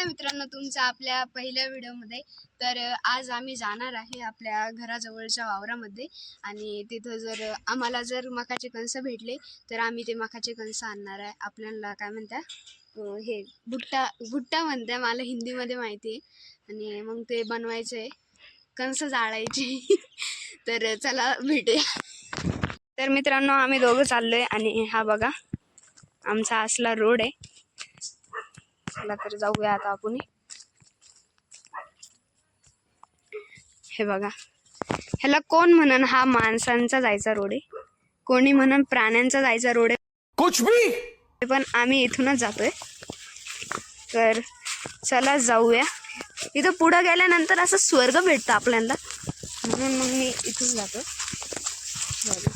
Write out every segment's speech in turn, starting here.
आहे मित्रांनो तुमचं आपल्या पहिल्या व्हिडिओमध्ये. तर आज आम्ही जाणार आहे आपल्या घराजवळच्या वावरामध्ये आणि तिथं जर आम्हाला जर मकाचे कणस भेटले तर आम्ही ते मकाचे कणस आणणार आहे. आपल्याला काय म्हणता हे भुट्टा भुट्टा म्हणत्या मला हिंदीमध्ये माहिती आहे आणि मग ते बनवायचं आहे कणस जाळायची. तर चला भेटूया. तर मित्रांनो आम्ही दोघं चाललोय आणि हा बघा आमचा असला रोड आहे. चला तर जाऊया आता आपण. हे बघा. ह्याला कोण म्हणन हा माणसांचा जायचा रोड आहे? कोणी म्हणन प्राण्यांचा जायचा रोड आहे? कुछ भी! पण आम्ही इथूनच जातोय. तर चला जाऊया. इथं पुढं गेल्यानंतर असं स्वर्ग भेटतं आपल्याला. म्हणून मग मी इथून जातो बघा.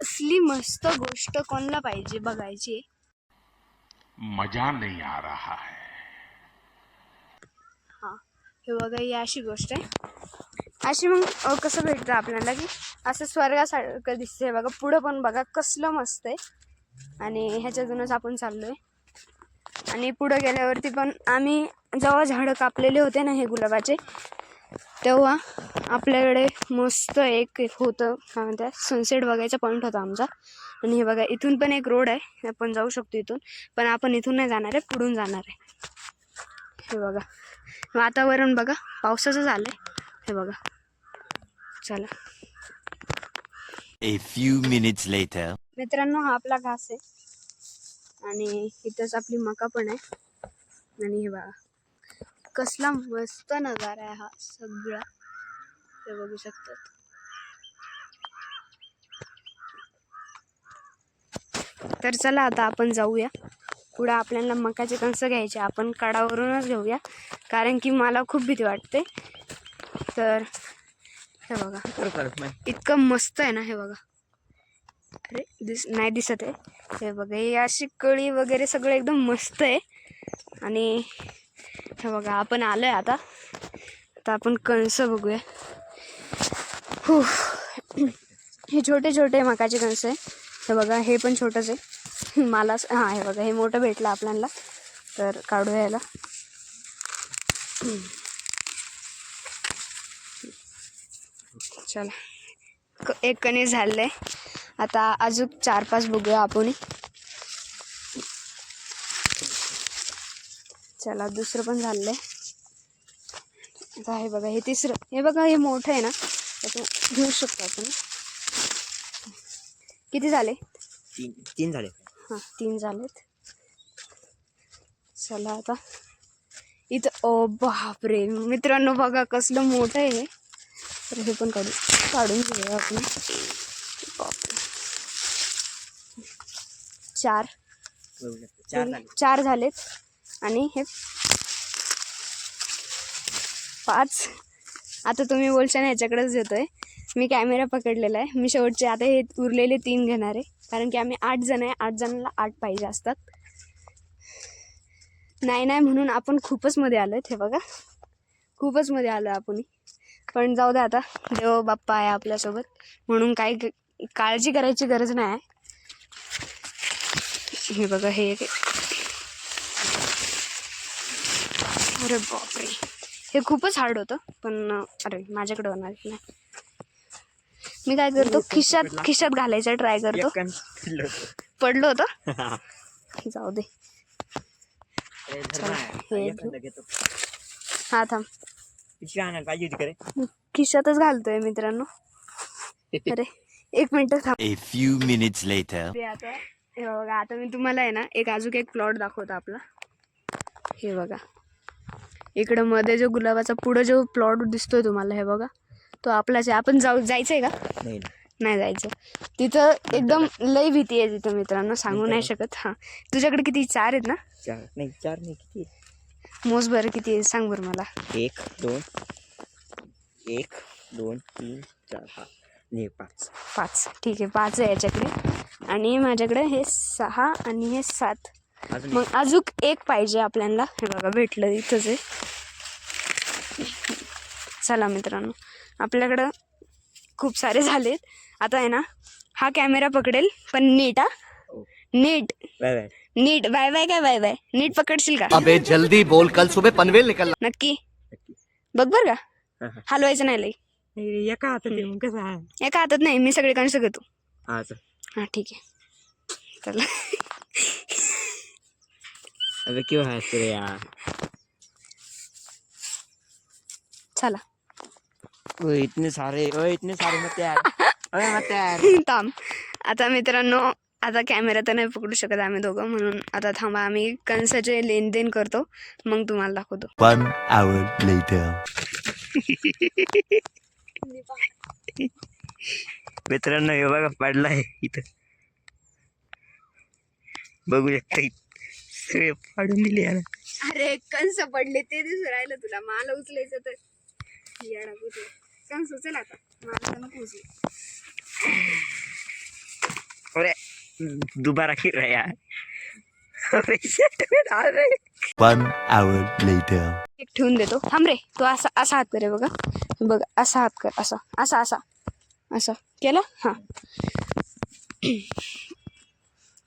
कसली मस्त गोष्ट कोणाला पाहिजे बघायची? मजा नहीं आ रहा है। हा हे बघा ही अशी गोष्ट आहे. अशी मग कसं भेटतं आपल्याला की असं स्वर्गासारखं दिसतंय बघा. पुढं पण बघा कसलं मस्त आहे. आणि ह्याच्यातूनच आपण चाललोय. आणि पुढं गेल्यावरती पण आम्ही जेव्हा झाडं कापलेले होते ना हे गुलाबाचे तेव्हा आपल्याकडे मस्त एक होतं काय म्हणतात सनसेट बघायचा पॉईंट होता आमचा. आणि हे बघा इथून पण एक रोड आहे आपण जाऊ शकतो इथून. पण आपण इथून नाही जाणार आहे पुढून जाणार आहे. हे बघा वातावरण बघा पावसाचं झालंय. हे बघा चला. A few minutes later. मित्रांनो हा आपला घास आहे. आणि इथंच आपली मका पण आहे. आणि हे बघा. कसला मस्त नजारा आहे हा सगळा. ते बघू शकतात. तर चला आता आपण जाऊया. पुढं आपल्याला मकाचे कणसं घ्यायचे आपण कडावरूनच घेऊया. कारण की मला खूप भीती वाटते. तर हे बघा. इतकं मस्त आहे ना हे बघा. अरे दिस नाही दिसत आहे. हे बघा ही अशी कळी वगैरे सगळं एकदम मस्त आहे. आणि हे बघा आपण आलो आहे आता. आता आपण कणस बघूया. हो हे छोटे छोटे मकाचे कणस आहे. हे बघा हे पण छोटंच आहे. मला हां हे बघा हे मोठं भेटलं आपल्याला. तर काढूया याला. चला. क- एक कणी आहे. आता अजून चार पाच बघूया आपण. चला दुसरं पण झालंय आता हे बघा हे तिसरं. हे बघा हे मोठं आहे ना. त्याचं घेऊ शकतो आपण. किती झाले? तीन तीन झाले. हां तीन झालेत. चला आता. इथं ओ बापरे! मित्रांनो बघा कसलं मोठं आहे हे. तर हे पण काढू काढून घेऊया आपण. चार. चार झालेत. आणि हे पाच. आता तुम्ही बोलशा ना देतो आहे मी कॅमेरा पकडलेला आहे. मी शेवटचे आता हे उरलेले तीन घेणार आहे. कारण की आम्ही आठ जण आहे. आठ जणांना आठ पाहिजे असतात. नाही नाही म्हणून आपण खूपच मध्ये आलो आहे हे बघा. खूपच मध्ये आलो आपण. पण जाऊ दे आता. देव बाप्पा आहे आपल्यासोबत. म्हणून काही काळजी करायची गरज नाही आहे. हे बघा हे एक अरे बापरे. हे खूपच हार्ड होतं पण अरे माझ्याकडे होणार नाही. मी काय करतो खिशात खिशात घालायचा ट्राय करतो. पडलो होतं. जाऊ दे. हे थांब. खिशातच घालतोय मित्रांनो. अरे एक मिनिट थांब. आता हे बघा आता मी तुम्हाला आहे ना एक अजून एक प्लॉट दाखवतो आपला. हे बघा. इकडं मध्ये जो गुलाबाचा पुढं जो प्लॉट दिसतोय तुम्हाला हे बघा. तो आपलाच आहे आपण जाऊ जायचंय का? नाही. नाही जायचं. तिथं एकदम लय भीती आहे तिथं मित्रांनो सांगू नाही शकत. हां. तुझ्याकडे किती चार आहेत ना? चार नाही चार नाही किती मोज बरं किती आहे सांग बरं मला. एक दोन एक दोन तीन चार हा. नाही पाच. पाच. ठीक आहे पाच आहे याच्याकडे. आणि माझ्याकडे हे सहा आणि हे सात. मग अजून एक पाहिजे आपल्याला. हे बघा भेटलं इथंच आहे. चला मित्रांनो आपल्याकडं खूप सारे झालेत. आता आहे ना हा कॅमेरा पकडेल पण नीट हा. नीट. नीट बाय बाय काय बाय बाय? नीट पकडशील का? अबे जल्दी बोल कल सुबह पनवेल निकलना. नक्की. बघ बर का. हलवायचं नाही लई. एका हातात आहे, मग कसं आहे? एका हातात नाही मी सगळे कंस घेतो हा चल. हा ठीक आहे. चला. अबे क्यों हंस रहे यार? चला. ओ इतने सारे ओ इतने सारे मत यार. मत यार. थांब. आता मित्रांनो आता कॅमेरा तर नाही पकडू शकत आम्ही दोघं म्हणून आता थांबा आम्ही कंसाचे लेनदेन करतो मग तुम्हाला दाखवतो. One hour later. मित्रांनो हे बघा पडलाय इथं. बघू शकता इथं. सगळे पाडून दिले यार. अरे कंस पडले ते दिसून राहिलं तुला. मला उचलायचं तर. येडा कुठे? आता मला. अरे दोबारा रहा यार अरे shit, मी डाल रहे. One hour later. एक ठेवून देतो. थांब रे तू असा असा हात करे बघा. बघ असा हात कर असा असा असा. असा. केला? हा.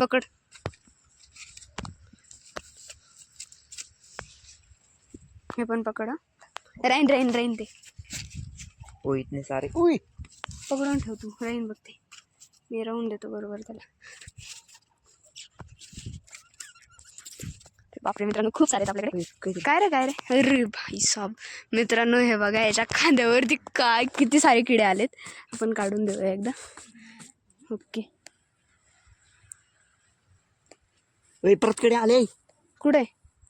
पकड. हे पण पकड. राहीन राहीन राहीन ते. ओ इतने सारे. उई पकडून ठेव तू राहीन बघ ते. मी राहून देतो बरोबर त्याला. बापरे मित्रांनो खूप सारे आहेत आपल्याकडे. काय रे काय रे? अरे भाई साहब मित्रांनो हे बघा याच्या खांद्यावरती काय किती सारे किडे आलेत. आपण काढून देऊया एकदा. ओके. परत कडे आले. कुठे?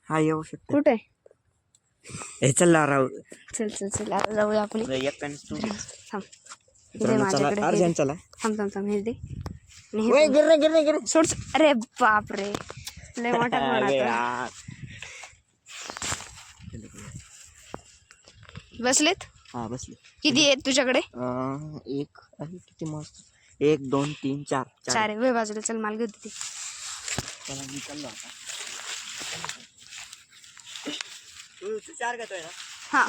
हा येऊ शकतो. कुठे? हे चल राव चल चल चल आता जाऊया आपण एक पेन तू थांब दे मित्रांनो, चला माझ्याकडे हे अर्जंट दे. चला थांब थांब थांब हे दे आणि हे ओय पण. गिर रे गिर रे गिर रे. सोड सोड. अरे बापरे लय मोठा फोन अबे आता यार. बसलेत हा बसले किती आहेत तुझ्याकडे अं, एक आहे किती मस्त एक दोन तीन चार चार आहे वे बाजूला चल माल घेऊ तिथे चला मी चाललो आता चार घेतोय ना? हां.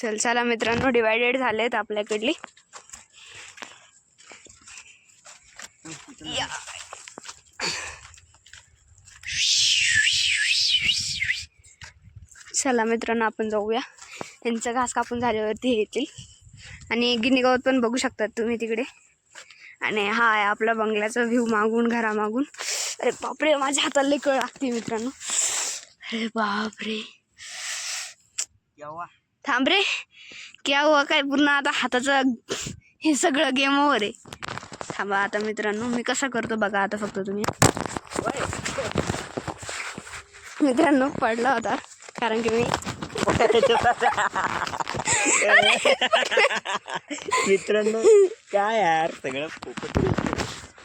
चल चला मित्रांनो डिवायडेड झालेत आपल्याकडली या. चला मित्रांनो आपण जाऊया. यांचं घास कापून झाल्यावरती येतील. आणि गिनी गवत पण बघू शकतात तुम्ही तिकडे. आणि हा आहे आपला बंगल्याचा व्ह्यू मागून घरामागून. अरे बापरे माझ्या हाताला लई कळ लागते मित्रांनो. अरे बापरे. थांब रे. क्या हुआ काय पूर्ण आता हाताचं हे सगळं गेम ओव्हर आहे. थांबा आता मित्रांनो मी कसा करतो बघा आता फक्त तुम्ही. मित्रांनो पडला होता कारण की मी मित्रांनो काय यार सगळं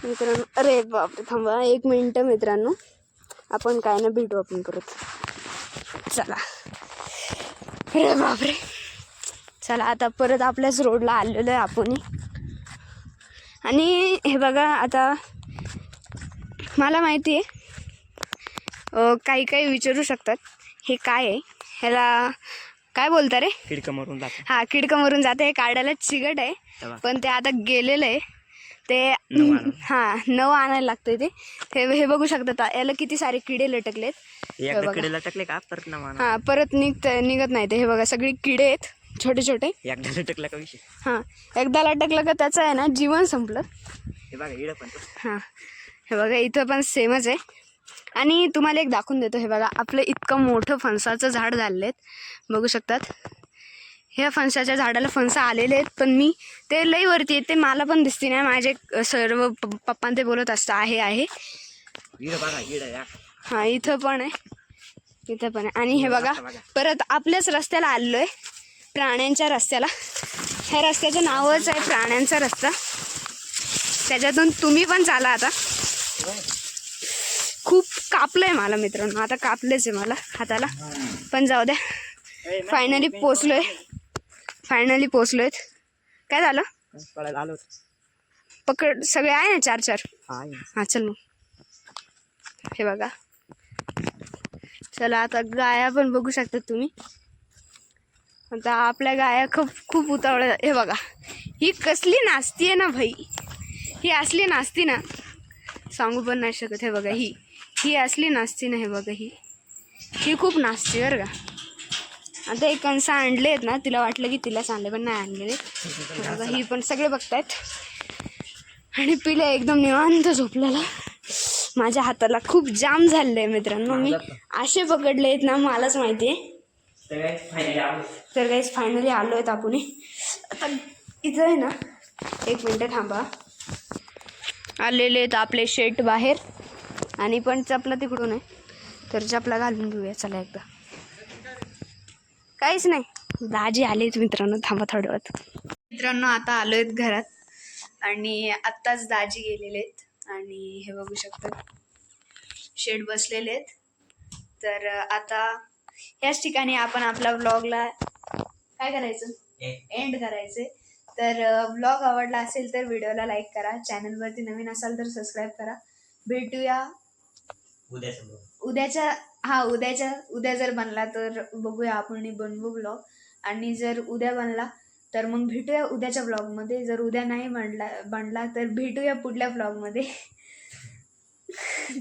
मित्रांनो अरे बापरे थांबा एक मिनटं मित्रांनो. आपण काय ना भेटू आपण परत. चला. अरे बापरे. चला आता परत आपल्याच रोडला आलेलो आहे आपण. आणि हे बघा आता मला माहिती आहे काही काही विचारू शकतात. हे काय आहे? ह्याला काय बोलता रे? खिडकं मारून जातो हा किडकं मरून जाते. हे काढायला चिकट आहे. पण ते आता गेलेलं आहे. ते नवं. हा नवं आणायला लागतंय ते. हे हे बघू शकता याला किती सारे किडे लटकलेत. हे एकदा बघा. कडेला टाकले का? परत ना माना हा परत निघत निघत नाही ते. हे बघा सगळे किडे आहेत छोटे छोटे. एकदा टाकला का विषय? हां एकदा लटकलं का त्याचं आहे ना जीवन संपलं. हे बघा इडं पण. तसं. हां हे बघा इथं पण सेमच आहे. आणि तुम्हाला एक दाखवून देतो हे बघा आपलं इतकं मोठं फणसाचं झाड झालेलं आहेत. बघू शकतात. ह्या फणसाच्या झाडाला फणसं आलेले आहेत पण मी ते लई वरती आहेत ते मला पण दिसते नाही. माझे सर्व पप्पा ते बोलत असतं आहे आहे. हां इथं पण आहे. इथं पण आहे. आणि हे बघा परत आपल्याच रस्त्याला आलेलो आहे प्राण्यांच्या रस्त्याला. ह्या रस्त्याचं नावच आहे प्राण्यांचा रस्ता. त्याच्यातून तुम्ही पण चाला आता. खूप कापलंय मला मित्रांनो. आता कापलंच आहे मला हाताला. पण जाऊ द्या. फायनली पोचलोय. फायनली पोचलोय काय झालं? पळायला आलो पकड सगळे आहे ना चार चार? हा. हा चल मग. हे बघा. चला आता गाया पण बघू शकता तुम्ही. आता आपल्या गाया खूप खूप उतावळ्या हे बघा. ही कसली नाचती आहे ना भाई? ही असली नाचती ना. सांगू पण नाही शकत. हे बघा ही. ही असली नाचती नाही बघा ही. ही खूप नाचते बरं का. आता एक कणसं आणले आहेत ना तिला वाटलं की तिलाच आणले पण नाही आणलेले. ही पण सगळे बघतायत. आणि पिले एकदम निवांत झोपलेला. माझ्या हाताला खूप जाम झालेलं आहे मित्रांनो. मी असे पकडले आहेत ना मलाच माहिती आहे तर काहीच फायनली आलो आहेत आपण. आता इथं आहे ना एक मिनटं थांबा. आलेले आहेत आपले शेट बाहेर. आणि पण चपला तिकडून आहे. तर चपला घालून घेऊया चला एकदा. काहीच नाही. दाजी आलेत मित्रांनो थांबा थोड्या वेळात मित्रांनो आता आलो आहेत घरात. आणि आत्ताच दाजी गेलेले आहेत आणि हे बघू शकता शेड बसलेले आहेत तर आता याच ठिकाणी आपण आपल्या व्लॉगला काय करायचं? एंड करायचे तर ब्लॉग आवडला असेल तर व्हिडिओला लाईक करा. चॅनलवरती नवीन असाल तर सबस्क्राईब करा. भेटूया उद्याच्या हा, उद्याच्या, उद्या जर बनला तर बघूया आपण बनवू ब्लॉग आणि जर उद्या बनला, तर मग भेटूया उद्याच्या ब्लॉगमध्ये जर उद्या नाही बनला बनला, तर भेटूया पुढल्या ब्लॉगमध्ये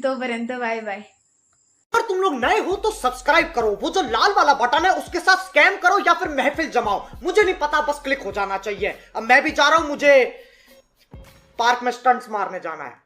तोपर्यंत बाय बाय अगर तुम लोग नए हो तो सब्सक्राइब करो। वो जो लाल वाला बटन है, उसके साथ स्कैम करो या फिर महफिल जमाओ। मुझे नहीं पता, बस क्लिक हो जाना चाहिए। अब मैं भी जा रहा हूँ, मुझे पार्क में स्टंट्स मारने जाना है।